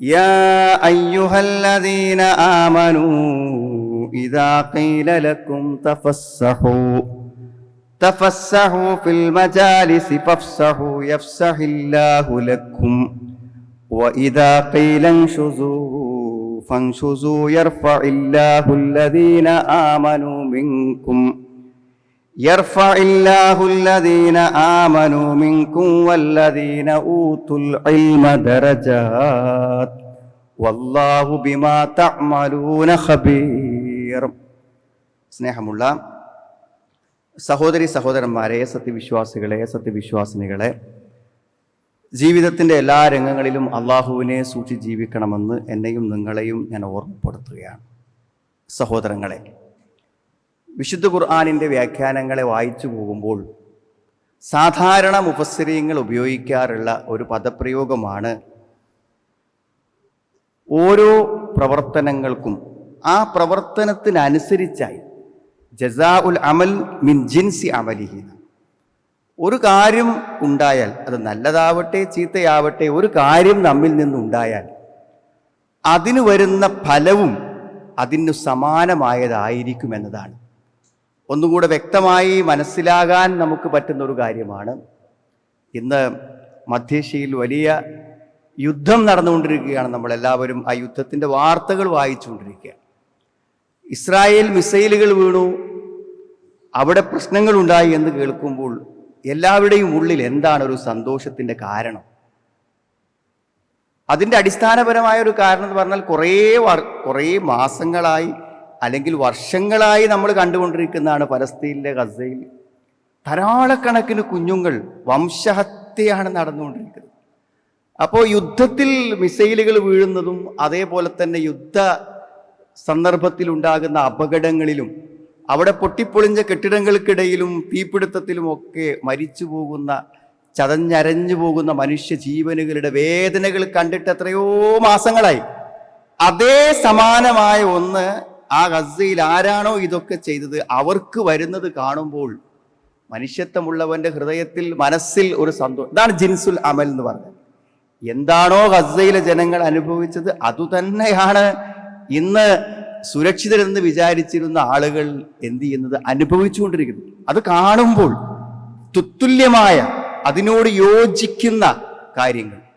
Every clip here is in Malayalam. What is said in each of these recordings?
يا أيها الذين آمنوا إذا قيل لكم تفسحوا تفسحوا في المجالس فافسحوا يفسح الله لكم. وإذا قيل انشزوا فانشزوا يرفع الله الذين آمنوا منكم. يرفع الله الذين آمنوا منكم والذين أوتوا العلم درجات والله بما تعملون خبير സ്നേഹമുള്ള സഹോദരി സഹോദരന്മാരെ സത്യവിശ്വാസികളെ സത്യവിശ്വാസിനികളെ ജീവിതത്തിൻ്റെ എല്ലാ രംഗങ്ങളിലും അള്ളാഹുവിനെ സൂക്ഷിച്ച് ജീവിക്കണമെന്ന് എന്നെയും നിങ്ങളെയും ഞാൻ ഓർമ്മപ്പെടുത്തുകയാണ് സഹോദരങ്ങളെ വിശുദ്ധ ഖുർആാനിന്റെ വ്യാഖ്യാനങ്ങളെ വായിച്ചു പോകുമ്പോൾ സാധാരണ മുഫസ്സിരിയങ്ങൾ ഉപയോഗിക്കാറുള്ള ഒരു പദപ്രയോഗമാണ് ഓരോ പ്രവർത്തനങ്ങൾക്കും ആ പ്രവർത്തനത്തിനനുസരിച്ചായി ജസാ ഉൽ അമൽ മിൻ ജിൻസി അമലിഹി. ഒരു കാര്യം ഉണ്ടായാൽ അത് നല്ലതാവട്ടെ ചീത്തയാവട്ടെ ഒരു കാര്യം നമ്മിൽ നിന്നുണ്ടായാൽ അതിന് വരുന്ന ഫലവും അതിനു സമാനമായതായിരിക്കും എന്നതാണ്. ഒന്നുകൂടെ വ്യക്തമായി മനസ്സിലാകാൻ നമുക്ക് പറ്റുന്ന ഒരു കാര്യമാണ്. ഇന്ന് മധ്യേഷ്യയിൽ വലിയ യുദ്ധം നടന്നുകൊണ്ടിരിക്കുകയാണ് നമ്മളെല്ലാവരും. ആ യുദ്ധത്തിന്റെ വാർത്തകൾ വായിച്ചുകൊണ്ടിരിക്കുകയാണ്. ഇസ്രായേൽ മിസൈലുകൾ വീണു. അവിടെ പ്രശ്നങ്ങളുണ്ടായി എന്ന് കേൾക്കുമ്പോൾ എല്ലാവരുടെയും ഉള്ളിൽ എന്താണ് ഒരു സന്തോഷത്തിന്റെ കാരണം? അതിന്റെ അടിസ്ഥാനപരമായ ഒരു കാരണം എന്ന് പറഞ്ഞാൽ കുറേ കുറേ മാസങ്ങളായി അല്ലെങ്കിൽ വർഷങ്ങളായി നമ്മൾ കണ്ടുകൊണ്ടിരിക്കുന്നതാണ് പലസ്തീനിലെ ഗസയിൽ. ധാരാളക്കണക്കിന് കുഞ്ഞുങ്ങൾ വംശഹത്യയാണ് നടന്നുകൊണ്ടിരിക്കുന്നത്. അപ്പോൾ യുദ്ധത്തിൽ മിസൈലുകൾ വീഴുന്നതും അതേപോലെ തന്നെ യുദ്ധ സന്ദർഭത്തിൽ ഉണ്ടാകുന്ന അപകടങ്ങളിലും അവിടെ പൊട്ടിപ്പൊളിഞ്ഞ കെട്ടിടങ്ങൾക്കിടയിലും തീപിടുത്തത്തിലും ഒക്കെ മരിച്ചു പോകുന്ന ചതഞ്ഞരഞ്ഞു പോകുന്ന മനുഷ്യ ജീവനുകളുടെ വേദനകൾ കണ്ടിട്ട് എത്രയോ മാസങ്ങളായി. അതേ സമാനമായ ഒന്ന് ആ ഗസയിൽ ആരാണോ ഇതൊക്കെ ചെയ്തത്? അവർക്ക് വരുന്നത് കാണുമ്പോൾ മനുഷ്യത്വമുള്ളവന്റെ ഹൃദയത്തിൽ മനസ്സിൽ ഒരു സന്തോഷം ഇതാണ് ജിൻസുൽ അമൽ എന്ന് പറഞ്ഞത്. എന്താണോ ഗസയിലെ ജനങ്ങൾ അനുഭവിച്ചത് അതുതന്നെയാണ് ഇന്ന് സുരക്ഷിതരെന്ന് വിചാരിച്ചിരുന്ന ആളുകൾ എന്ത് ചെയ്യുന്നത്? അനുഭവിച്ചുകൊണ്ടിരിക്കുന്നത് അത് കാണുമ്പോൾ തുത്തുല്യമായ അതിനോട് യോജിക്കുന്ന കാര്യങ്ങൾ.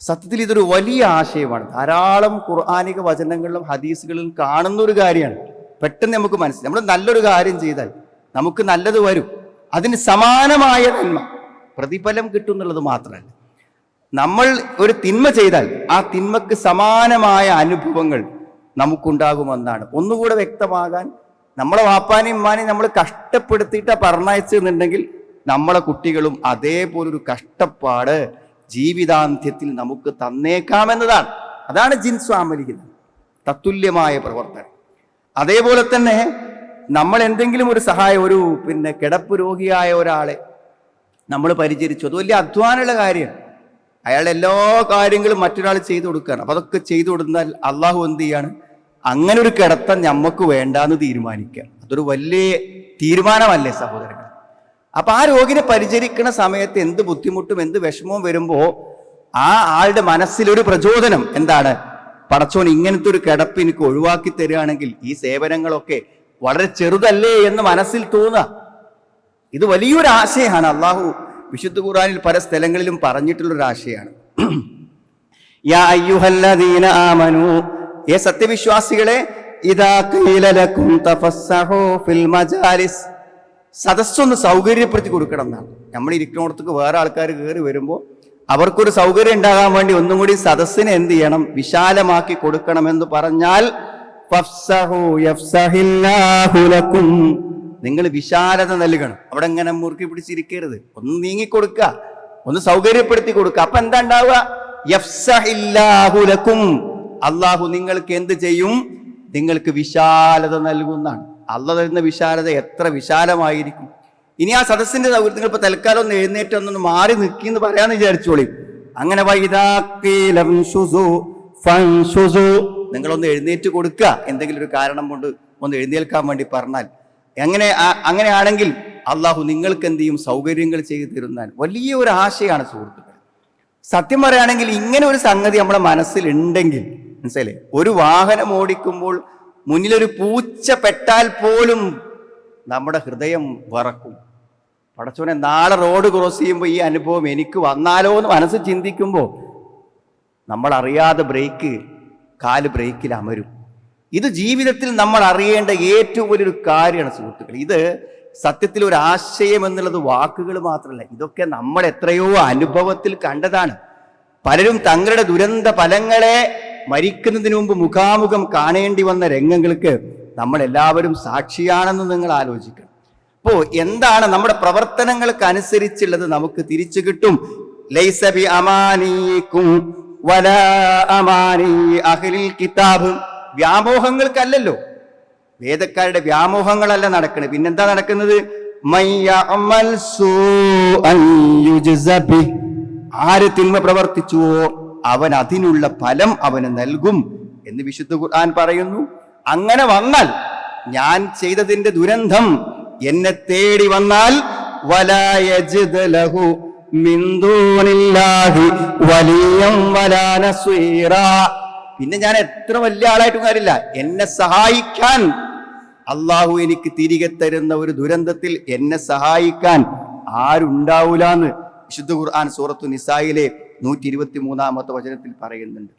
സത്യത്തിൽ ഇതൊരു വലിയ ആശയമാണ്. ധാരാളം ഖുർആാനിക വചനങ്ങളിലും ഹദീസുകളിലും കാണുന്ന ഒരു കാര്യമാണ്. പെട്ടെന്ന് നമുക്ക് മനസ്സിലായി. നമ്മൾ നല്ലൊരു കാര്യം ചെയ്താൽ നമുക്ക് നല്ലത് വരും. അതിന് സമാനമായ നന്മ. പ്രതിഫലം കിട്ടും എന്നുള്ളത് മാത്രമല്ല. നമ്മൾ ഒരു തിന്മ ചെയ്താൽ ആ തിന്മക്ക് സമാനമായ അനുഭവങ്ങൾ നമുക്കുണ്ടാകുമെന്നാണ്. ഒന്നുകൂടെ വ്യക്തമാകാൻ നമ്മളെ വാപ്പാനെയും ഉമ്മാനെയും നമ്മൾ കഷ്ടപ്പെടുത്തിയിട്ടാണ് പറഞ്ഞയച്ചെന്നുണ്ടെങ്കിൽ നമ്മളെ കുട്ടികളും അതേപോലൊരു കഷ്ടപ്പാട് ജീവിതാന്ത്യത്തിൽ നമുക്ക് തന്നേക്കാമെന്നതാണ്. അതാണ് ജിൻസ് ആമലിക്കുന്നത് തത്തുല്യമായ പ്രവർത്തനം അതേപോലെ തന്നെ നമ്മൾ എന്തെങ്കിലും ഒരു സഹായം ഒരു പിന്നെ കിടപ്പ് രോഗിയായ ഒരാളെ നമ്മൾ പരിചരിച്ചു. അത് വലിയ അധ്വാനമുള്ള കാര്യമാണ്. അയാൾ എല്ലാ കാര്യങ്ങളും മറ്റൊരാൾ ചെയ്തു കൊടുക്കുകയാണ്. അപ്പൊ അതൊക്കെ ചെയ്തു കൊടുത്താൽ അള്ളാഹു എന്ത് ചെയ്യാണ്? അങ്ങനെ ഒരു കിടത്തം നമുക്ക് വേണ്ടാന്ന് തീരുമാനിക്കുക. അതൊരു വലിയ തീരുമാനമല്ലേ സഹോദരങ്ങൾ അപ്പൊ ആ രോഗിനെ പരിചരിക്കുന്ന സമയത്ത് എന്ത് ബുദ്ധിമുട്ടും എന്ത് വിഷമവും വരുമ്പോ ആ ആളുടെ മനസ്സിലൊരു പ്രചോദനം എന്താണ്? പടച്ചോൻ ഇങ്ങനത്തെ ഒരു കിടപ്പ് എനിക്ക് ഒഴിവാക്കി തരികയാണെങ്കിൽ ഈ സേവനങ്ങളൊക്കെ വളരെ ചെറുതല്ലേ എന്ന് മനസ്സിൽ തോന്നുക. ഇത് വലിയൊരു ആശയമാണ്. അള്ളാഹു വിശുദ്ധ ഖുറാനിൽ പല സ്ഥലങ്ങളിലും പറഞ്ഞിട്ടുള്ളൊരു ആശയമാണ്. ഏ സത്യവിശ്വാസികളെ ഇദാ ഖീല ലക്കും തഫസ്സഹു ഫിൽ സദസ്സൊന്ന് സൗകര്യപ്പെടുത്തി കൊടുക്കണം എന്നാണ് നമ്മൾ ഇരിക്കുന്നിടത്തേക്ക് വേറെ ആൾക്കാർ കയറി വരുമ്പോൾ അവർക്കൊരു സൗകര്യം ഉണ്ടാകാൻ വേണ്ടി ഒന്നും കൂടി സദസ്സിനെ എന്ത് ചെയ്യണം? വിശാലമാക്കി കൊടുക്കണമെന്ന് പറഞ്ഞാൽ. നിങ്ങൾ വിശാലത നൽകണം. അവിടെ ഇങ്ങനെ മുറുക്കി പിടിച്ചിരിക്കരുത്? ഒന്ന് നീങ്ങിക്കൊടുക്കുക. ഒന്ന് സൗകര്യപ്പെടുത്തി കൊടുക്കുക. അപ്പൊ എന്താ ഉണ്ടാവുക. അള്ളാഹു നിങ്ങൾക്ക് എന്ത് ചെയ്യും? നിങ്ങൾക്ക് വിശാലത നൽകുന്നതാണ്. അള്ള തരുന്ന വിശാലത എത്ര വിശാലമായിരിക്കും. ഇനി ആ സദസ്സിന്റെ സൗകര്യം നിങ്ങൾ ഇപ്പൊ തൽക്കാലം ഒന്ന് എഴുന്നേറ്റ് ഒന്നൊന്ന് മാറി നിൽക്കി എന്ന് പറയാന്ന് വിചാരിച്ചോളി. അങ്ങനെ. നിങ്ങളൊന്ന് എഴുന്നേറ്റ് കൊടുക്കുക എന്തെങ്കിലും ഒരു കാരണം കൊണ്ട് ഒന്ന് എഴുന്നേൽക്കാൻ വേണ്ടി പറഞ്ഞാൽ. എങ്ങനെ ആ- അങ്ങനെയാണെങ്കിൽ അള്ളാഹു നിങ്ങൾക്ക് എന്ത് ചെയ്യും? സൗകര്യങ്ങൾ ചെയ്തു തരുന്നാൽ. വലിയ ഒരു ആശയമാണ് സുഹൃത്തുക്കൾ സത്യം പറയുകയാണെങ്കിൽ ഇങ്ങനെ ഒരു സംഗതി നമ്മുടെ മനസ്സിലുണ്ടെങ്കിൽ മനസ്സിലെ ഒരു വാഹനം ഓടിക്കുമ്പോൾ മുന്നിലൊരു പൂച്ച പെട്ടാൽ പോലും നമ്മുടെ ഹൃദയം വറക്കും. പടച്ചോനെ നാളെ റോഡ് ക്രോസ് ചെയ്യുമ്പോൾ ഈ അനുഭവം എനിക്ക് വന്നാലോ എന്ന് മനസ്സ് ചിന്തിക്കുമ്പോൾ നമ്മൾ അറിയാതെ ബ്രേക്ക് കാൽ ബ്രേക്കിൽ അമരും. ഇത് ജീവിതത്തിൽ നമ്മൾ അറിയേണ്ട ഏറ്റവും വലിയൊരു കാര്യമാണ് സുഹൃത്തുക്കൾ ഇത് സത്യത്തിൽ ഒരു ആശയം എന്നുള്ളത് വാക്കുകൾ മാത്രമല്ല. ഇതൊക്കെ നമ്മൾ എത്രയോ അനുഭവത്തിൽ കണ്ടതാണ്. പലരും തങ്ങളുടെ ദുരന്ത ഫലങ്ങളെ മരിക്കുന്നതിന് മുമ്പ് മുഖാമുഖം കാണേണ്ടി വന്ന രംഗങ്ങൾക്ക് നമ്മൾ എല്ലാവരും സാക്ഷിയാണെന്ന് നിങ്ങൾ ആലോചിക്കണം. അപ്പോ എന്താണ് നമ്മുടെ പ്രവർത്തനങ്ങൾക്ക് അനുസരിച്ചുള്ളത് നമുക്ക് തിരിച്ചു കിട്ടും? ലൈസബി അമാനീക്കും അമാനി അഹ്ലിൽ കിതാബ്. വ്യാമോഹങ്ങൾക്കല്ലല്ലോ. വേദക്കാരുടെ വ്യാമോഹങ്ങളല്ല നടക്കുന്നത് പിന്നെന്താ നടക്കുന്നത്. ആര് തിന്മ പ്രവർത്തിച്ചുവോ? അവൻ അതിനുള്ള ഫലം അവന് നൽകും എന്ന് വിശുദ്ധ ഖുർആൻ പറയുന്നു അങ്ങനെ വന്നാൽ ഞാൻ ചെയ്തതിന്റെ ദുരന്തം എന്നെ തേടി വന്നാൽ ലഹു. പിന്നെ ഞാൻ എത്ര വലിയ ആളായിട്ടും കാര്യമില്ല എന്നെ സഹായിക്കാൻ അള്ളാഹു എനിക്ക് തിരികെ തരുന്ന ഒരു ദുരന്തത്തിൽ എന്നെ സഹായിക്കാൻ ആരുണ്ടാവൂലെന്ന് വിശുദ്ധ ഖുർആൻ സൂറത്തു നിസായിലെ നൂറ്റി ഇരുപത്തി മൂന്നാമത്തെ വചനത്തിൽ പറയുന്നുണ്ട്.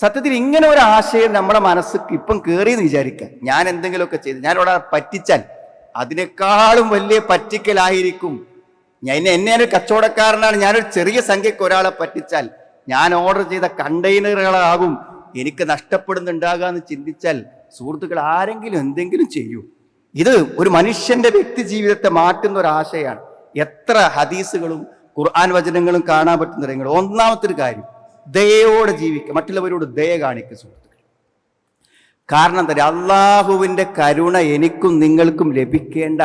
സത്യത്തിൽ ഇങ്ങനെ ഒരു ആശയം നമ്മുടെ മനസ്സ് ഇപ്പം കയറിയെന്ന് വിചാരിക്കാം ഞാൻ എന്തെങ്കിലുമൊക്കെ ചെയ്ത് ഞാൻ ഒരാളെ പറ്റിച്ചാൽ അതിനേക്കാളും വലിയ പറ്റിക്കലായിരിക്കും. ഞാൻ എന്നെ ഒരു കച്ചവടക്കാരനാണ്. ഞാനൊരു ചെറിയ സംഖ്യക്ക് ഒരാളെ പറ്റിച്ചാൽ ഞാൻ ഓർഡർ ചെയ്ത കണ്ടെയ്നറുകളാകും എനിക്ക് നഷ്ടപ്പെടുന്നുണ്ടാകുക എന്ന് ചിന്തിച്ചാൽ സുഹൃത്തുക്കൾ ആരെങ്കിലും എന്തെങ്കിലും ചെയ്യൂ. ഇത് ഒരു മനുഷ്യന്റെ വ്യക്തി ജീവിതത്തെ മാറ്റുന്ന ഒരു ആശയമാണ്. എത്ര ഹദീസുകളും ഖുർആൻ വചനങ്ങളും കാണാൻ പറ്റുന്ന രംഗങ്ങൾ ഒന്നാമത്തെ ഒരു കാര്യം ദയോടെ ജീവിക്കുക മറ്റുള്ളവരോട് ദയ കാണിക്കുക സുഹൃത്തുക്കൾ കാരണം എന്താ? അള്ളാഹുവിന്റെ കരുണ എനിക്കും നിങ്ങൾക്കും ലഭിക്കേണ്ട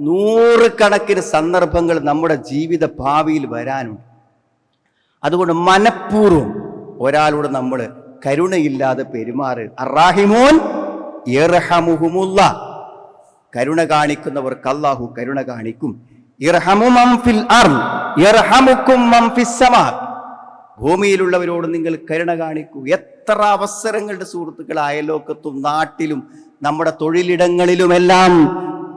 നൂറുകണക്കിന് സന്ദർഭങ്ങൾ നമ്മുടെ ജീവിത ഭാവിയിൽ വരാനുണ്ട്. അതുകൊണ്ട് മനഃപൂർവം ഒരാളോട് നമ്മൾ കരുണയില്ലാതെ പെരുമാറ് അറാഹിമോൻ കരുണ കാണിക്കുന്നവർക്ക് അള്ളാഹു കരുണ കാണിക്കും. ഭൂമിയിലുള്ളവരോട് നിങ്ങൾ കരുണ കാണിക്കൂ. എത്ര അവസരങ്ങളുടെ സുഹൃത്തുക്കൾ അയലോക്കത്തും നാട്ടിലും നമ്മുടെ തൊഴിലിടങ്ങളിലുമെല്ലാം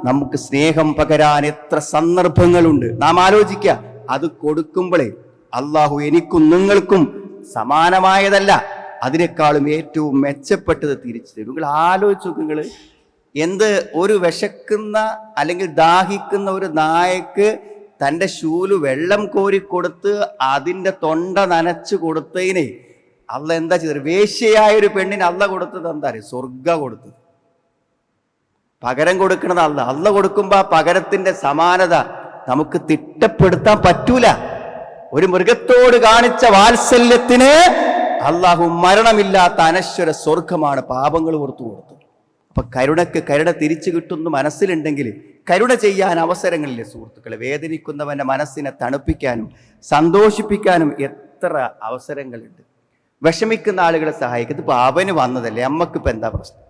നമുക്ക് സ്നേഹം പകരാൻ എത്ര സന്ദർഭങ്ങളുണ്ട്. നാം ആലോചിക്കുക അത് കൊടുക്കുമ്പോഴേ അള്ളാഹു എനിക്കും നിങ്ങൾക്കും സമാനമായതല്ല. അതിനേക്കാളും ഏറ്റവും മെച്ചപ്പെട്ടത് തിരിച്ചു തരും. നിങ്ങൾ ആലോചിച്ചു നിങ്ങൾ എന്ത് ഒരു വിശക്കുന്ന അല്ലെങ്കിൽ ദാഹിക്കുന്ന ഒരു നായക്ക് തന്റെ ശൂൽ വെള്ളം കോരി കൊടുത്ത് അതിന്റെ തൊണ്ട നനച്ചു കൊടുത്തതിനെ അല്ല എന്താ ചെയ്തത്? വേശ്യയായ ഒരു പെണ്ണിന് അള്ള കൊടുത്തത് എന്താ അറിയാം? സ്വർഗ കൊടുത്തത്. പകരം കൊടുക്കണത് അള്ള. അള്ള കൊടുക്കുമ്പോൾ ആ പകരത്തിന്റെ സമാനത നമുക്ക് തിട്ടപ്പെടുത്താൻ പറ്റൂല. ഒരു മൃഗത്തോട് കാണിച്ച വാത്സല്യത്തിന് അള്ളാഹു മരണമില്ലാത്ത അനശ്വര സ്വർഗമാണ് പാപങ്ങൾ കൊടുത്തു കൊടുത്തത്. അപ്പൊ കരുണയ്ക്ക് കരുണ തിരിച്ചു കിട്ടുന്ന മനസ്സിലുണ്ടെങ്കിൽ കരുണ ചെയ്യാൻ അവസരങ്ങളില്ല സുഹൃത്തുക്കളെ? വേദനിക്കുന്നവന്റെ മനസ്സിനെ തണുപ്പിക്കാനും സന്തോഷിപ്പിക്കാനും എത്ര അവസരങ്ങളുണ്ട്. വിഷമിക്കുന്ന ആളുകളെ സഹായിക്കുന്നത് ഇപ്പോൾ അവന് വന്നതല്ലേ? അമ്മക്കിപ്പോൾ എന്താ പ്രശ്നം?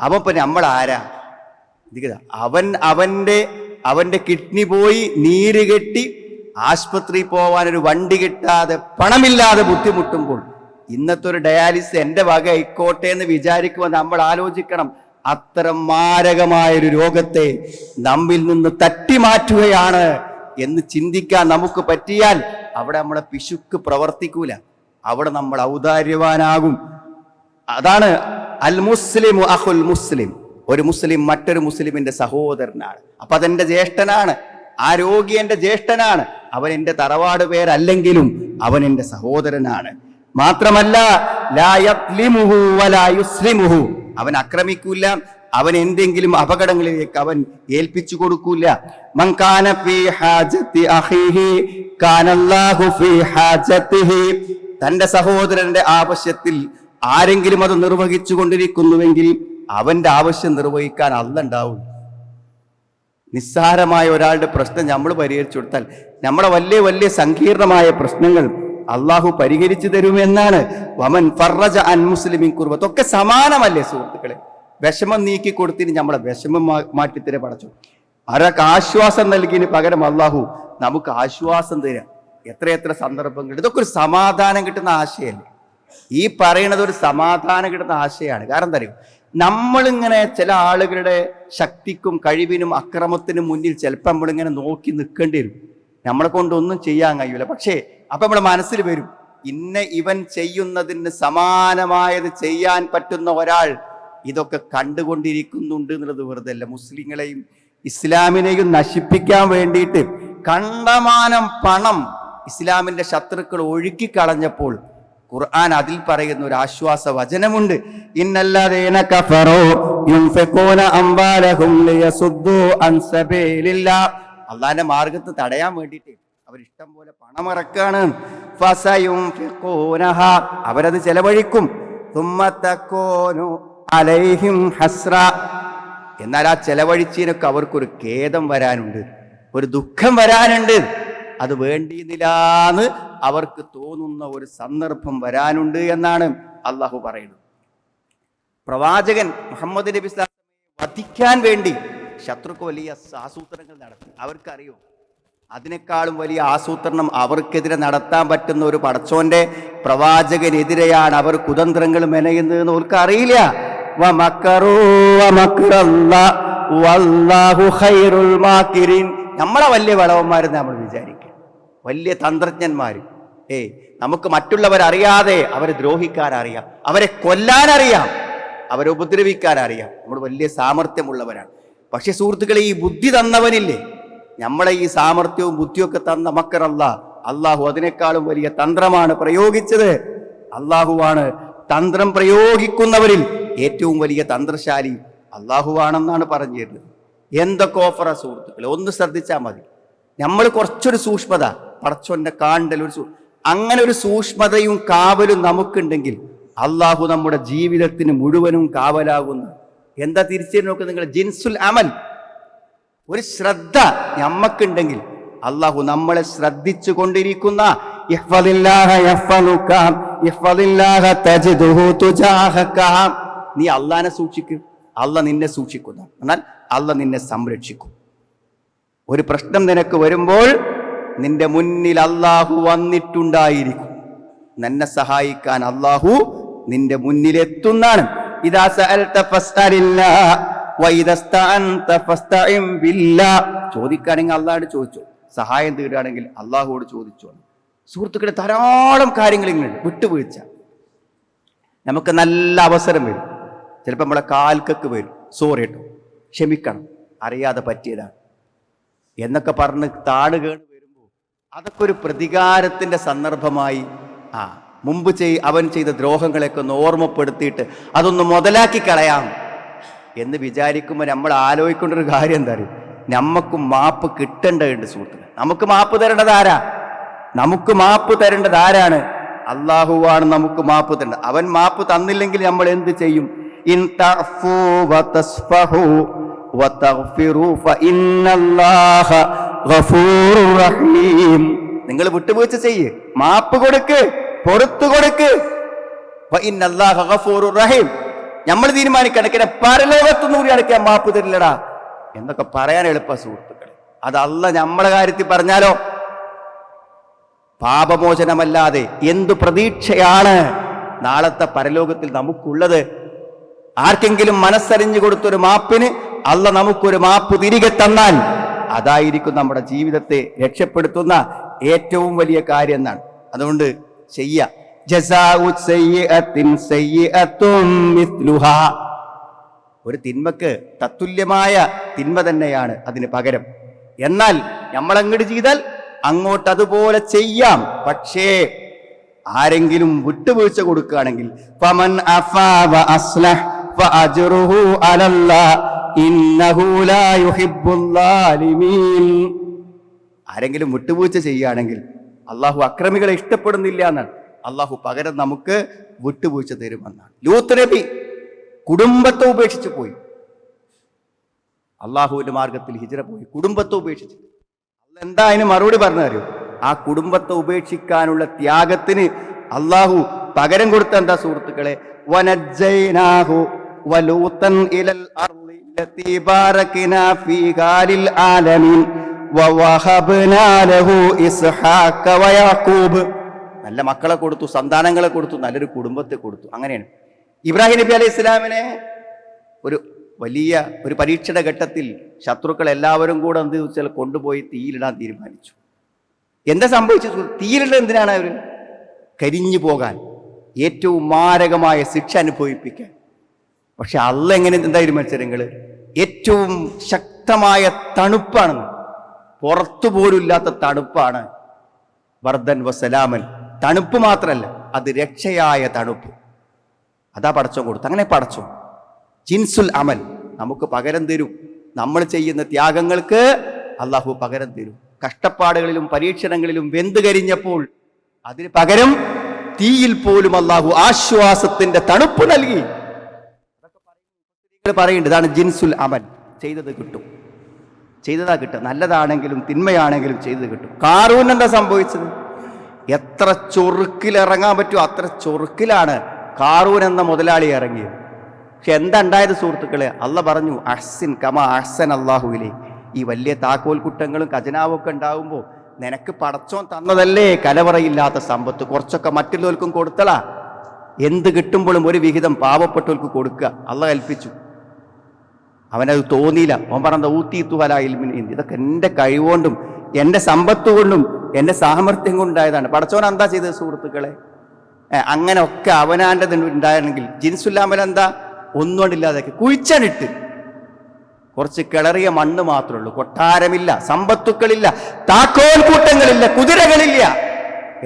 അവൻ പിന്നെ നമ്മൾ ആരാ? അവൻ അവന്റെ അവന്റെ കിഡ്നി പോയി നീര് കെട്ടി ആശുപത്രി പോവാൻ ഒരു വണ്ടി കിട്ടാതെ പണമില്ലാതെ ബുദ്ധിമുട്ടുമ്പോൾ ഇന്നത്തെ ഒരു ഡയാലിസിസ് എന്റെ വക ആയിക്കോട്ടെ എന്ന് വിചാരിക്കുമ്പോൾ നമ്മൾ ആലോചിക്കണം. അത്തരം മാരകമായ ഒരു രോഗത്തെ നമ്മിൽ നിന്ന് തട്ടി മാറ്റുകയാണ് എന്ന് ചിന്തിക്കാൻ നമുക്ക് പറ്റിയാൽ അവിടെ നമ്മളെ പിശുക്ക് പ്രവർത്തിക്കൂല. അവിടെ നമ്മൾ ഔദാര്യവാനാകും. അതാണ് അൽ മുസ്ലിം അഹുൽ മുസ്ലിം. ഒരു മുസ്ലിം മറ്റൊരു മുസ്ലിമിന്റെ സഹോദരനാണ്. അപ്പൊ അതെന്റെ ജ്യേഷ്ഠനാണ്. ആ രോഗി എന്റെ ജ്യേഷ്ഠനാണ്. അവൻ എന്റെ തറവാട് പേരല്ലെങ്കിലും അവൻ എന്റെ സഹോദരനാണ്. മാത്രമല്ല ലാ യുസ്ലിമുഹു. അവൻ ആക്രമിക്കൂല അവൻ എന്തെങ്കിലും അപകടങ്ങളിലേക്ക് അവൻ ഏൽപ്പിച്ചു കൊടുക്കൂല. തന്റെ സഹോദരന്റെ ആവശ്യത്തിൽ ആരെങ്കിലും അത് നിർവഹിച്ചു കൊണ്ടിരിക്കുന്നുവെങ്കിൽ അവന്റെ ആവശ്യം നിർവഹിക്കാൻ അല്ലുണ്ടാവും നിസ്സാരമായ ഒരാളുടെ പ്രശ്നം നമ്മൾ പരിഹരിച്ചു കൊടുത്താൽ നമ്മുടെ വലിയ വലിയ സങ്കീർണമായ പ്രശ്നങ്ങൾ അള്ളാഹു പരിഹരിച്ചു തരുമെന്നാണ്. വമൻ ഫറജ അൻ മുസ്ലിമിൻ കുർബത്ത് ഒക്കെ സമാനമല്ലേ സുഹൃത്തുക്കളെ? വിഷമം നീക്കി കൊടുത്തിന് നമ്മളെ വിഷമം മാറ്റിത്തരെ പടച്ചു. ആരൊക്കെ ആശ്വാസം നൽകിയതിന് പകരം അള്ളാഹു നമുക്ക് ആശ്വാസം തരാം. എത്രയെത്ര സന്ദർഭങ്ങൾ ഇതൊക്കെ ഒരു സമാധാനം കിട്ടുന്ന ആശയല്ലേ. ഈ പറയുന്നത് ഒരു സമാധാനം കിട്ടുന്ന ആശയമാണ്. കാരണം എന്താ അറിയോ? നമ്മളിങ്ങനെ ചില ആളുകളുടെ ശക്തിക്കും കഴിവിനും അക്രമത്തിനും മുന്നിൽ ചിലപ്പോൾ നമ്മളിങ്ങനെ നോക്കി നിൽക്കേണ്ടി വരും. നമ്മളെ കൊണ്ടൊന്നും ചെയ്യാൻ കഴിയൂല. പക്ഷേ അപ്പൊ നമ്മുടെ മനസ്സിൽ വരും. ഇന്ന ഇവൻ ചെയ്യുന്നതിന് സമാനമായത് ചെയ്യാൻ പറ്റുന്ന ഒരാൾ ഇതൊക്കെ കണ്ടുകൊണ്ടിരിക്കുന്നുണ്ട് എന്നുള്ളത് വെറുതെ അല്ല. മുസ്ലിങ്ങളെയും ഇസ്ലാമിനെയും നശിപ്പിക്കാൻ വേണ്ടിയിട്ട് കണ്ടമാനം പണം ഇസ്ലാമിന്റെ ശത്രുക്കൾ ഒഴുക്കിക്കളഞ്ഞപ്പോൾ ഖുർആൻ അതിൽ പറയുന്ന ഒരു ആശ്വാസ വചനമുണ്ട്. യുൻഫിഖൂന അംബാലഹും ലിയസുദ്ദു അൻ അള്ളാന്റെ മാർഗത്ത് തടയാൻ വേണ്ടിയിട്ട് അവർ ഇഷ്ടം പോലെ പണമിറക്കാണ്. അവരത് ചെലവഴിക്കും. അലൈഹിം എന്നാൽ ആ ചെലവഴിച്ചതിനൊക്കെ അവർക്കൊരു ഖേദം വരാനുണ്ട്. ഒരു ദുഃഖം വരാനുണ്ട്. അത് വേണ്ടിയിരുന്നില്ലാന്ന് അവർക്ക് തോന്നുന്ന ഒരു സന്ദർഭം വരാനുണ്ട് എന്നാണ് അള്ളാഹു പറയുന്നത്. പ്രവാചകൻ മുഹമ്മദ് നബി വധിക്കാൻ വേണ്ടി ശത്രുക്ക് വലിയ ആസൂത്രണങ്ങൾ നടത്തി. അവർക്കറിയോ? അതിനേക്കാളും വലിയ ആസൂത്രണം അവർക്കെതിരെ നടത്താൻ പറ്റുന്ന ഒരു പടച്ചോന്റെ പ്രവാചകനെതിരെയാണ് അവർ കുതന്ത്രങ്ങൾ മെനയുന്നതെന്ന് അവർക്ക് അറിയില്ല. നമ്മളെ വലിയ വിളവന്മാരെന്ന് നമ്മൾ വിചാരിക്കുക. വലിയ തന്ത്രജ്ഞന്മാർ ഏയ് നമുക്ക് മറ്റുള്ളവരറിയാതെ അവരെ ദ്രോഹിക്കാൻ അറിയാം അവരെ കൊല്ലാൻ അറിയാം അവരെ ഉപദ്രവിക്കാൻ അറിയാം നമ്മൾ വലിയ സാമർഥ്യമുള്ളവരാണ്. പക്ഷെ സുഹൃത്തുക്കളെ ഈ ബുദ്ധി തന്നവനില്ലേ? നമ്മളെ ഈ സാമർഥ്യവും ബുദ്ധിയൊക്കെ തന്ന മക്കറല്ല അള്ളാഹു അതിനേക്കാളും വലിയ തന്ത്രമാണ് പ്രയോഗിച്ചത്. അള്ളാഹുവാണ് തന്ത്രം പ്രയോഗിക്കുന്നവരിൽ ഏറ്റവും വലിയ തന്ത്രശാലി അള്ളാഹുവാണെന്നാണ് പറഞ്ഞു തരുന്നത് എന്തൊക്കെ ഓഫറാ സുഹൃത്തുക്കളെ? ഒന്ന് ശ്രദ്ധിച്ചാൽ മതി. നമ്മൾ കുറച്ചൊരു സൂക്ഷ്മത പടച്ചോന്റെ കാണ്ടൽ ഒരു അങ്ങനെ ഒരു സൂക്ഷ്മതയും കാവലും നമുക്കുണ്ടെങ്കിൽ അള്ളാഹു നമ്മുടെ ജീവിതത്തിന് മുഴുവനും കാവലാകുന്നു. എന്താ തിരിച്ചു നോക്കുക നിങ്ങൾ ജിൻസുൽ അമൽ. ഒരു ശ്രദ്ധ നമ്മക്കുണ്ടെങ്കിൽ അള്ളാഹു നമ്മളെ ശ്രദ്ധിച്ചു കൊണ്ടിരിക്കുന്ന. നീ അള്ളാനെ സൂക്ഷിക്കും. അല്ല നിന്നെ സൂക്ഷിക്കുന്ന. എന്നാൽ അല്ല നിന്നെ സംരക്ഷിക്കും. ഒരു പ്രശ്നം നിനക്ക് വരുമ്പോൾ നിന്റെ മുന്നിൽ അള്ളാഹു വന്നിട്ടുണ്ടായിരിക്കും. നിന്നെ സഹായിക്കാൻ അള്ളാഹു നിന്റെ മുന്നിലെത്തുന്നാണ് ഇതാ ചോദിക്കുകയാണെങ്കിൽ അള്ളാഹോട് ചോദിച്ചു? സഹായം തേടുകയാണെങ്കിൽ അള്ളാഹുവോട് ചോദിച്ചു? സുഹൃത്തുക്കളെ ധാരാളം കാര്യങ്ങൾ ഇങ്ങനെ വിട്ടുവീഴ്ച. നമുക്ക് നല്ല അവസരം വരും. ചിലപ്പോൾ നമ്മളെ കാൽക്കൊക്കെ വരും. സോറി കേട്ടോ. ക്ഷമിക്കണം. അറിയാതെ പറ്റിയതാണ്. എന്നൊക്കെ പറഞ്ഞ് താണുകേണ് വരുമ്പോൾ അതൊക്കെ ഒരു പ്രതികാരത്തിന്റെ സന്ദർഭമായി ആ മുമ്പ് ചെയ് അവൻ ചെയ്ത ദ്രോഹങ്ങളെയൊക്കെ ഒന്ന് ഓർമ്മപ്പെടുത്തിയിട്ട് അതൊന്ന് മുതലാക്കി കളയാം. എന്ന് വിചാരിക്കുമ്പോൾ നമ്മൾ ആലോചിക്കേണ്ട ഒരു കാര്യം എന്താ അറിയും? നമുക്ക് മാപ്പ് കിട്ടേണ്ടതുണ്ട് സുഹൃത്തുക്കൾ നമുക്ക് മാപ്പ് തരേണ്ടത് ആരാ? നമുക്ക് മാപ്പ് തരേണ്ടത് ആരാണ്? അള്ളാഹുവാണ് നമുക്ക് മാപ്പ് തരേണ്ടത്. അവൻ മാപ്പ് തന്നില്ലെങ്കിൽ നമ്മൾ എന്ത് ചെയ്യും? നിങ്ങൾ വിട്ടുവീഴ്ച ചെയ്യ്. മാപ്പ് കൊടുക്ക് പുറത്തു കൊടുക്ക്. റഹീം. നമ്മൾ തീരുമാനിക്കണം പരലോകത്തൊന്നും കൂടി അടക്കാൻ മാപ്പ് തരില്ലടാ. എന്നൊക്കെ പറയാൻ എളുപ്പ സുഹൃത്തുക്കളെ. അതല്ല നമ്മളെ കാര്യത്തിൽ പറഞ്ഞാലോ? പാപമോചനമല്ലാതെ എന്തു പ്രതീക്ഷയാണ് നാളത്തെ പരലോകത്തിൽ നമുക്കുള്ളത്? ആർക്കെങ്കിലും മനസ്സറിഞ്ഞു കൊടുത്തൊരു മാപ്പിന് അല്ല നമുക്കൊരു മാപ്പ് തിരികെ തന്നാൽ അതായിരിക്കും നമ്മുടെ ജീവിതത്തെ രക്ഷപ്പെടുത്തുന്ന ഏറ്റവും വലിയ കാര്യം എന്നാണ്. അതുകൊണ്ട് ചെയ്യ. ഒരു തിന്മക്ക് തത്തുല്യമായ തിന്മ തന്നെയാണ് അതിന് പകരം. എന്നാൽ നമ്മൾ അങ്ങോട്ട് ചെയ്താൽ അങ്ങോട്ട് അതുപോലെ ചെയ്യാം. പക്ഷേ ആരെങ്കിലും വിട്ടുവീഴ്ച കൊടുക്കുകയാണെങ്കിൽ ആരെങ്കിലും വിട്ടുവീഴ്ച ചെയ്യുകയാണെങ്കിൽ അള്ളാഹു അക്രമികളെ ഇഷ്ടപ്പെടുന്നില്ല എന്നാണ്. അള്ളാഹു പകരം നമുക്ക് വിട്ടുവീഴ്ച തരുമെന്നാണ് ലൂത്ത് നബി കുടുംബത്തെ ഉപേക്ഷിച്ച് പോയി അള്ളാഹുവിന്റെ മാർഗത്തിൽ ഹിജറ പോയി കുടുംബത്തെ ഉപേക്ഷിച്ച് അല്ല എന്താ അതിന് മറുപടി പറഞ്ഞു തരൂ ആ കുടുംബത്തെ ഉപേക്ഷിക്കാനുള്ള ത്യാഗത്തിന് അള്ളാഹു പകരം കൊടുത്ത എന്താ സുഹൃത്തുക്കളെ വനജ്ജൈനാഹു വലൂത്തൻ ഇലൽ അർളി التي باركنا فيها للعالمين ووهبنا له إسحاق ويعقوب നല്ല മക്കളെ കൊടുത്തു സന്താനങ്ങളെ കൊടുത്തു നല്ലൊരു കുടുംബത്തെ കൊടുത്തു. അങ്ങനെയാണ്. ഇബ്രാഹിം നബി അലൈഹി ഇസ്ലാമിനെ ഒരു വലിയ ഒരു പരീക്ഷണ ഘട്ടത്തിൽ ശത്രുക്കൾ എല്ലാവരും കൂടെ എന്ത് വെച്ചാൽ കൊണ്ടുപോയി തീയിലിടാൻ തീരുമാനിച്ചു. എന്താ സംഭവിച്ചു തീയിലിട എന്തിനാണ് അവർ കരിഞ്ഞു പോകാൻ. ഏറ്റവും മാരകമായ ശിക്ഷ അനുഭവിപ്പിക്കാൻ. പക്ഷെ അല്ല എങ്ങനെ എന്താ തീരുമാനിച്ചത് ഏറ്റവും ശക്തമായ തണുപ്പാണ് പുറത്തു പോലും ഇല്ലാത്ത തണുപ്പാണ്. വർദ്ധൻ വസലാമൻ തണുപ്പ് മാത്രമല്ല അത് രക്ഷയായ തണുപ്പ്. അതാ പടച്ചോ കൊടുത്തു അങ്ങനെ പടച്ചോ. ജിൻസുൽ അമൽ. നമുക്ക് പകരം തരും. നമ്മൾ ചെയ്യുന്ന ത്യാഗങ്ങൾക്ക് അള്ളാഹു പകരം തരും. കഷ്ടപ്പാടുകളിലും പരീക്ഷണങ്ങളിലും വെന്ത് കരിഞ്ഞപ്പോൾ അതിന് പകരം തീയിൽ പോലും അള്ളാഹു ആശ്വാസത്തിന്റെ തണുപ്പ് നൽകി. പറയുന്നുണ്ട്. ഇതാണ് ജിൻസുൽ അമൽ. ചെയ്തത് കിട്ടും. ചെയ്തതാ കിട്ടും നല്ലതാണെങ്കിലും തിന്മയാണെങ്കിലും ചെയ്തത് കിട്ടും. കാറൂൻ എന്താ സംഭവിച്ചത്? എത്ര ചൊറുക്കിലിറങ്ങാൻ പറ്റുമോ അത്ര ചൊറുക്കിലാണ് കാറൂൻ എന്ന മുതലാളി ഇറങ്ങിയത്. പക്ഷെ എന്താ ഉണ്ടായത് സുഹൃത്തുക്കളെ? അല്ല പറഞ്ഞു അഹ്സിൻ കമ അഹ്സൻ അള്ളാഹുവിലെ ഈ വലിയ താക്കോൽ കുറ്റങ്ങളും ഖജനാവും ഒക്കെ ഉണ്ടാവുമ്പോൾ നിനക്ക് പടച്ചോൻ തന്നതല്ലേ? കലവറയില്ലാത്ത സമ്പത്ത്. കുറച്ചൊക്കെ മറ്റുള്ളവർക്കും കൊടുത്തളാ. എന്ത് കിട്ടുമ്പോഴും ഒരു വിഹിതം പാവപ്പെട്ടവർക്ക് കൊടുക്കുക. അള്ള കൽപ്പിച്ചു. അവനത് തോന്നിയില്ല. അവൻ പറഞ്ഞ ഊത്തി ഇൽമിൻ ഇതൊക്കെ എന്റെ കഴിവുകൊണ്ടും എന്റെ സമ്പത്ത് കൊണ്ടും എന്റെ സാമർഥ്യം കൊണ്ടുണ്ടായതാണ് പടച്ചോൻ എന്താ ചെയ്തത് സുഹൃത്തുക്കളെ? അങ്ങനെ ഒക്കെ അവനാന്റെ ഉണ്ടായിരുന്നെങ്കിൽ ജിൻസുല്ലാമൽ എന്താ? ഒന്നും കൊണ്ടില്ലാതെ കുഴിച്ചണിട്ട് കുറച്ച് കിളറിയ മണ്ണ് മാത്രമേ ഉള്ളൂ. കൊട്ടാരമില്ല സമ്പത്തുക്കളില്ല താക്കോൽ കൂട്ടങ്ങളില്ല കുതിരകളില്ല.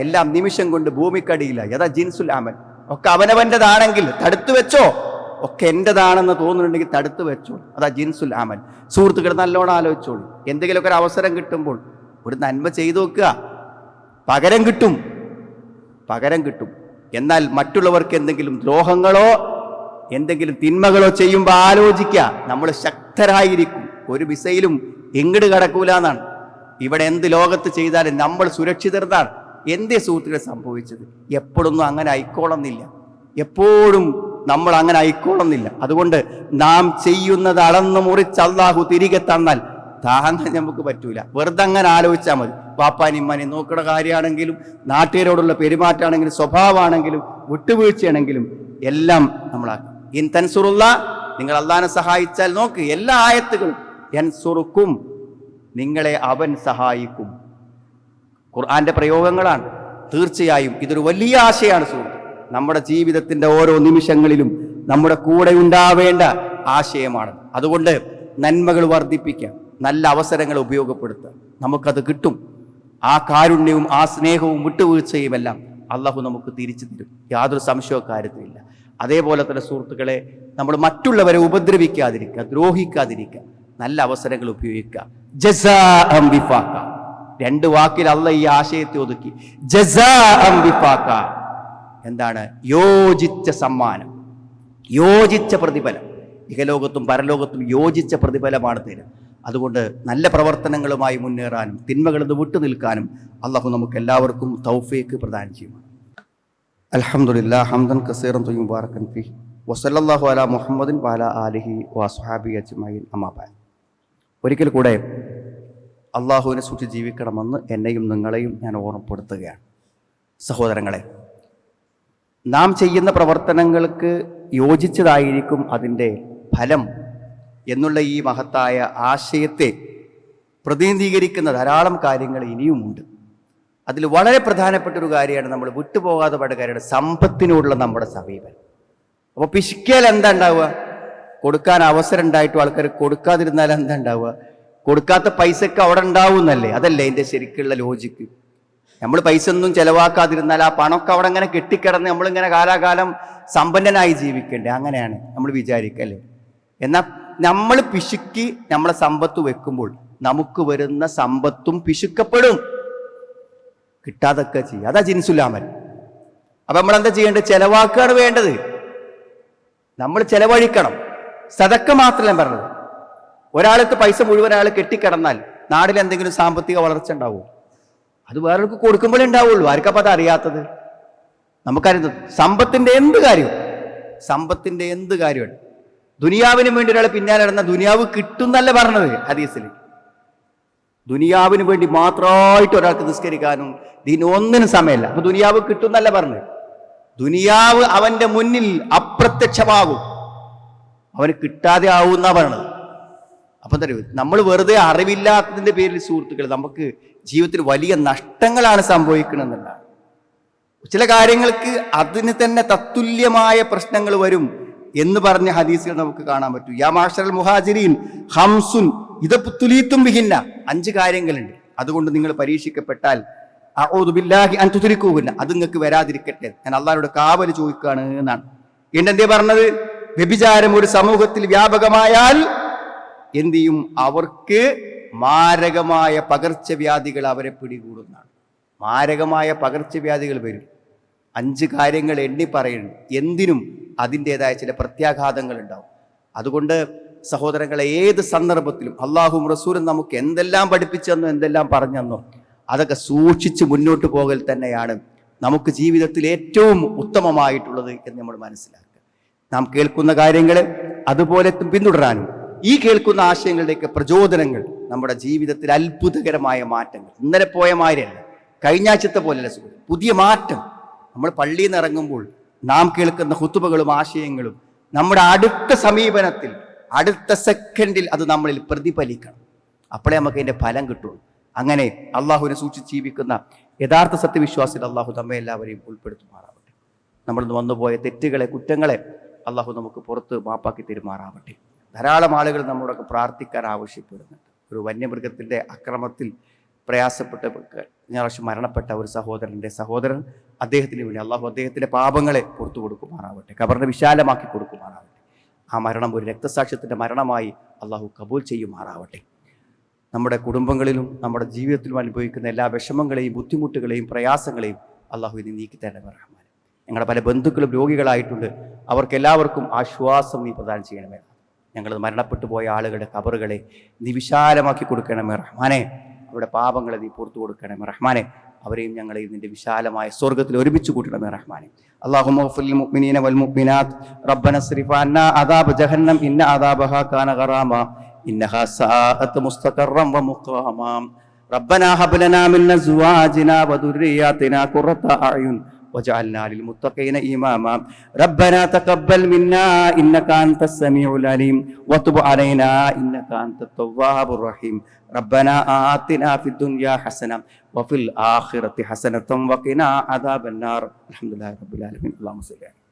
എല്ലാം നിമിഷം കൊണ്ട് ഭൂമിക്കടിയില്ല യഥാ ജിൻസുൽ അമൻ ഒക്കെ അവനവന്റെതാണെങ്കിൽ തടുത്തു വെച്ചോ? ഒക്കെ എന്റെതാണെന്ന് തോന്നുന്നുണ്ടെങ്കിൽ തടുത്തു വെച്ചോ അതാ ജിൻസുൽ അമൻ സുഹൃത്തുക്കൾ നല്ലോണം ആലോചിച്ചോളൂ. എന്തെങ്കിലുമൊക്കെ ഒരു അവസരം കിട്ടുമ്പോൾ ഒരു നന്മ ചെയ്തു നോക്കുക. പകരം കിട്ടും. പകരം കിട്ടും. എന്നാൽ മറ്റുള്ളവർക്ക് എന്തെങ്കിലും ദ്രോഹങ്ങളോ എന്തെങ്കിലും തിന്മകളോ ചെയ്യുമ്പോൾ ആലോചിക്കുക. നമ്മൾ ശക്തരായിരിക്കും. ഒരു മിസൈലും എങ്ങട് കടക്കൂല എന്നാണ് ഇവിടെ എന്ത് ലോകത്ത് ചെയ്താലും നമ്മൾ സുരക്ഷിതർന്നാണ് എന്തേ സുഹൃത്തുക്കളെ സംഭവിച്ചത്? എപ്പോഴൊന്നും അങ്ങനെ ആയിക്കോളുന്നില്ല. എപ്പോഴും നമ്മൾ അങ്ങനെ ആയിക്കോളുന്നില്ല. അതുകൊണ്ട് നാം ചെയ്യുന്നത് അളന്നു മുറിച്ച് തിരികെ തന്നാൽ താങ്ങാൻ നമുക്ക് പറ്റൂല. വെറുതെ അങ്ങനെ ആലോചിച്ചാൽ മതി. പാപ്പാനി ഇമ്മാനി നോക്കുന്ന കാര്യമാണെങ്കിലും നാട്ടുകാരോടുള്ള പെരുമാറ്റമാണെങ്കിലും സ്വഭാവമാണെങ്കിലും വിട്ടുവീഴ്ചയാണെങ്കിലും എല്ലാം നമ്മളാക്കും. ഇൻ തൻസുറുള്ള നിങ്ങൾ അള്ളഹാനെ സഹായിച്ചാൽ നോക്ക് എല്ലാ ആയത്തുകളും എൻസുറുക്കും നിങ്ങളെ അവൻ സഹായിക്കും. ഖുർആന്റെ പ്രയോഗങ്ങളാണ്. തീർച്ചയായും ഇതൊരു വലിയ ആശയാണ് സുഹൃത്ത്. നമ്മുടെ ജീവിതത്തിന്റെ ഓരോ നിമിഷങ്ങളിലും നമ്മുടെ കൂടെ ഉണ്ടാവേണ്ട ആശയമാണ്. അതുകൊണ്ട് നന്മകൾ വർദ്ധിപ്പിക്കാം. നല്ല അവസരങ്ങൾ ഉപയോഗപ്പെടുത്തുക. നമുക്കത് കിട്ടും. ആ കാരുണ്യവും ആ സ്നേഹവും വിട്ടുവീഴ്ചയും എല്ലാം അള്ളാഹു നമുക്ക് തിരിച്ചു തരും. യാതൊരു സംശയവും കാര്യത്തിലില്ല. അതേപോലെ തന്നെ സുഹൃത്തുക്കളെ നമ്മൾ മറ്റുള്ളവരെ ഉപദ്രവിക്കാതിരിക്കുക ദ്രോഹിക്കാതിരിക്കുക നല്ല അവസരങ്ങൾ ഉപയോഗിക്കുക. രണ്ട് വാക്കിൽ അല്ല ഈ ആശയത്തെ ഒതുക്കി. വിഫാഖ. എന്താണ്? യോജിച്ച സമ്മാനം. യോജിച്ച പ്രതിഫലം. ഇഹലോകത്തും പരലോകത്തും യോജിച്ച പ്രതിഫലമാണ് തരുക അതുകൊണ്ട് നല്ല പ്രവർത്തനങ്ങളുമായി മുന്നേറാനും തിന്മകളിൽ നിന്ന് വിട്ടു നിൽക്കാനും അള്ളാഹു നമുക്ക് എല്ലാവർക്കും തൗഫേക്ക് പ്രദാനം ചെയ്യുമാണ് അലഹമുല്ലാ ഹംദൻ കസീറം തൊയ്യും മുബാറക്കൻ ഫി. വസല്ലല്ലാഹു അലാ മുഹമ്മദിൻ വാല ആലിഹി വാസുഹാബി അജ്മഈൻ. അമ്മാബാൻ ഒരിക്കൽ കൂടെ അള്ളാഹുവിനെ സൂക്ഷിച്ച് ജീവിക്കണമെന്ന് എന്നെയും നിങ്ങളെയും ഞാൻ ഓർമ്മപ്പെടുത്തുകയാണ്. സഹോദരങ്ങളെ നാം ചെയ്യുന്ന പ്രവർത്തനങ്ങൾക്ക് യോജിച്ചതായിരിക്കും അതിന്റെ ഫലം എന്നുള്ള ഈ മഹത്തായ ആശയത്തെ പ്രതിനിധീകരിക്കുന്ന ധാരാളം കാര്യങ്ങൾ ഇനിയുമുണ്ട്. അതിൽ വളരെ പ്രധാനപ്പെട്ട ഒരു കാര്യമാണ് നമ്മൾ വിട്ടുപോകാതെ പാട് കാര്യമാണ് സമ്പത്തിനോടുള്ള നമ്മുടെ സമീപനം. അപ്പോൾ പിശിക്കാൽ എന്താ ഉണ്ടാവുക? കൊടുക്കാൻ അവസരം ഉണ്ടായിട്ടും ആൾക്കാർ കൊടുക്കാതിരുന്നാൽ എന്താ ഉണ്ടാവുക? കൊടുക്കാത്ത പൈസക്ക് അവിടെ ഉണ്ടാവും എന്നല്ലേ അതല്ലേ എന്റെ ശരിക്കുള്ള ലോജിക്ക് നമ്മൾ പൈസ ഒന്നും ചിലവാക്കാതിരുന്നാൽ ആ പണമൊക്കെ അവിടെ ഇങ്ങനെ കെട്ടിക്കിടന്ന് നമ്മളിങ്ങനെ കാലാകാലം സമ്പന്നനായി ജീവിക്കണ്ടേ? അങ്ങനെയാണ് നമ്മൾ വിചാരിക്കല്ലേ എന്നാൽ നമ്മൾ പിശുക്കി നമ്മളെ സമ്പത്ത് വെക്കുമ്പോൾ നമുക്ക് വരുന്ന സമ്പത്തും പിശുക്കപ്പെടും. കിട്ടാതൊക്കെ ചെയ്യും. അതാ ജിൻസുലാമൻ. അപ്പൊ നമ്മൾ എന്താ ചെയ്യേണ്ടത്? ചെലവാക്കുകയാണ് വേണ്ടത്. നമ്മൾ ചിലവഴിക്കണം. സതക്ക മാത്രമല്ല പറഞ്ഞത്. ഒരാൾക്ക് പൈസ മുഴുവൻ ആൾ കെട്ടിക്കിടന്നാൽ നാടിൽ എന്തെങ്കിലും സാമ്പത്തിക വളർച്ച ഉണ്ടാവും? അത് വേറൊരാൾക്ക് കൊടുക്കുമ്പോഴേ ഉണ്ടാവുള്ളൂ. ആർക്കപ്പോൾ അത് അറിയാത്തത്? നമുക്കറിയുന്നത് സമ്പത്തിന്റെ എന്ത് കാര്യം? സമ്പത്തിന്റെ എന്ത് കാര്യമാണ്? ദുനിയാവിന് വേണ്ടി ഒരാൾ പിന്നാലെ നടന്ന ദുനിയാവ് കിട്ടുന്നല്ല പറഞ്ഞത് ഹദീസിൽ. ദുനിയാവിന് വേണ്ടി മാത്രമായിട്ട് ഒരാൾക്ക് നിസ്കരിക്കാനും ഇതിനൊന്നിനും സമയമില്ല. അപ്പൊ ദുനിയാവ് കിട്ടുന്നല്ല പറഞ്ഞത്. ദുനിയാവ് അവന്റെ മുന്നിൽ അപ്രത്യക്ഷമാകും. അവന് കിട്ടാതെ ആവുന്ന പറയണത് അപ്പൊ അറിയോ നമ്മൾ വെറുതെ അറിവില്ലാത്തതിന്റെ പേരിൽ സുഹൃത്തുക്കൾ നമുക്ക് ജീവിതത്തിൽ വലിയ നഷ്ടങ്ങളാണ് സംഭവിക്കണമെന്നുള്ളതാണ് ചില കാര്യങ്ങൾക്ക് അതിന് തന്നെ തത്തുല്യമായ പ്രശ്നങ്ങൾ വരും. എന്ന് പറഞ്ഞ ഹദീസുകൾ നമുക്ക് കാണാൻ പറ്റും. യാ മാഷറൽ മുഹാജിരീൻ ഹംസുൻ ഇത് തുലീത്തും വിഹിന്ന അഞ്ച് കാര്യങ്ങളുണ്ട്. അതുകൊണ്ട് നിങ്ങൾ പരീക്ഷിക്കപ്പെട്ടാൽ ബില്ലാഹി അൻ തുദ്രികൂഹുന്ന അത് നിങ്ങൾക്ക് വരാതിരിക്കട്ടെ. ഞാൻ അള്ളാഹോട് കാവൽ ചോദിക്കുകയാണ് എന്നാണ്. എന്നെന്തേ പറഞ്ഞത്? വ്യഭിചാരം ഒരു സമൂഹത്തിൽ വ്യാപകമായാൽ എന്ത് ചെയ്യും? അവർക്ക് മാരകമായ പകർച്ചവ്യാധികൾ അവരെ പിടികൂടുന്നതാണ്. മാരകമായ പകർച്ചവ്യാധികൾ വരും. അഞ്ച് കാര്യങ്ങൾ എണ്ണി പറയുന്നു എന്തിനും അതിന്റെതായ ചില പ്രത്യാഘാതങ്ങൾ ഉണ്ടാവും അതുകൊണ്ട് സഹോദരങ്ങളെ ഏത് സന്ദർഭത്തിലും അള്ളാഹും റസൂലും നമുക്ക് എന്തെല്ലാം പഠിപ്പിച്ചെന്നോ എന്തെല്ലാം പറഞ്ഞെന്നോ അതൊക്കെ സൂക്ഷിച്ച് മുന്നോട്ട് പോകൽ തന്നെയാണ് നമുക്ക് ജീവിതത്തിൽ ഏറ്റവും ഉത്തമമായിട്ടുള്ളത് എന്ന് നമ്മൾ മനസ്സിലാക്കുക. നാം കേൾക്കുന്ന കാര്യങ്ങൾ അതുപോലെ പിന്തുടരാനും ഈ കേൾക്കുന്ന ആശയങ്ങളുടെയൊക്കെ പ്രചോദനങ്ങൾ നമ്മുടെ ജീവിതത്തിൽ അത്ഭുതകരമായ മാറ്റങ്ങൾ. ഇന്നലെ പോയ മാതിരിയല്ല. കഴിഞ്ഞാഴ്ചത്തെ പോലെയല്ല പുതിയ മാറ്റം. നമ്മൾ പള്ളിയിൽ നിന്ന് ഇറങ്ങുമ്പോൾ നാം കേൾക്കുന്ന ഹുത്തുബകളും ആശയങ്ങളും നമ്മുടെ അടുത്ത സമീപനത്തിൽ അടുത്ത സെക്കൻഡിൽ അത് നമ്മളിൽ പ്രതിഫലിക്കണം. അപ്പോഴേ നമുക്ക് അതിന്റെ ഫലം കിട്ടുള്ളൂ. അങ്ങനെ അള്ളാഹുവിനെ സൂക്ഷിച്ച് ജീവിക്കുന്ന യഥാർത്ഥ സത്യവിശ്വാസിൽ അള്ളാഹു നമ്മെ എല്ലാവരെയും ഉൾപ്പെടുത്തുമാറാവട്ടെ. നമ്മൾ വന്നുപോയ തെറ്റുകളെ കുറ്റങ്ങളെ അള്ളാഹു നമുക്ക് പുറത്ത് മാപ്പാക്കി തരുമാറാവട്ടെ. ധാരാളം ആളുകൾ നമ്മളോടൊക്കെ പ്രാർത്ഥിക്കാൻ ആവശ്യപ്പെടുന്നുണ്ട്. ഒരു വന്യമൃഗത്തിന്റെ അക്രമത്തിൽ പ്രയാസപ്പെട്ട ഞായറാഴ്ച മരണപ്പെട്ട ഒരു സഹോദരന്റെ സഹോദരൻ അദ്ദേഹത്തിന് വേണ്ടി അള്ളാഹു അദ്ദേഹത്തിന്റെ പാപങ്ങളെ പുറത്തു കൊടുക്കുമാറാവട്ടെ കബറിനെ വിശാലമാക്കി കൊടുക്കുമാറാവട്ടെ. ആ മരണം ഒരു രക്തസാക്ഷ്യത്തിന്റെ മരണമായി അള്ളാഹു കബൂൽ ചെയ്യുമാറാവട്ടെ. നമ്മുടെ കുടുംബങ്ങളിലും നമ്മുടെ ജീവിതത്തിലും അനുഭവിക്കുന്ന എല്ലാ വിഷമങ്ങളെയും ബുദ്ധിമുട്ടുകളെയും പ്രയാസങ്ങളെയും അള്ളാഹു ഇനി നീക്കി തരണമേ റഹ്മാൻ ഞങ്ങളുടെ പല ബന്ധുക്കളും രോഗികളായിട്ടുണ്ട്. അവർക്ക് എല്ലാവർക്കും ആശ്വാസം നീ പ്രദാനം ചെയ്യണമേ ഞങ്ങൾ മരണപ്പെട്ടു പോയ ആളുകളുടെ കബറുകളെ നീ വിശാലമാക്കി കൊടുക്കണമേ റഹ്മാനെ. അവരുടെ പാപങ്ങളെ നീ പുറത്തു കൊടുക്കണമേ റഹ്മാനെ. അവരെയും ഞങ്ങളെയും നിന്റെ വിശാലമായ സ്വർഗത്തിൽ ഒരുമിച്ച് കൂട്ടണമേ റഹ്മാനെ اللهم اغفر للمؤمنين والمؤمنات ربنا اصرف عنا عذاب جهنم إن عذابها كان غراما إنها ساءت مستقرا ومقاما ربنا هب لنا من أزواجنا وذرياتنا قرة أعين وجعلنا للمتقين إماما. ربنا تقبل منا إنك أنت السميع العليم. وتب علينا إنك أنت التواب الرحيم. ربنا آتنا في الدنيا حسنة وفي الآخرة حسنة وقنا عذاب النار. الحمد لله رب العالمين. اللهم صل على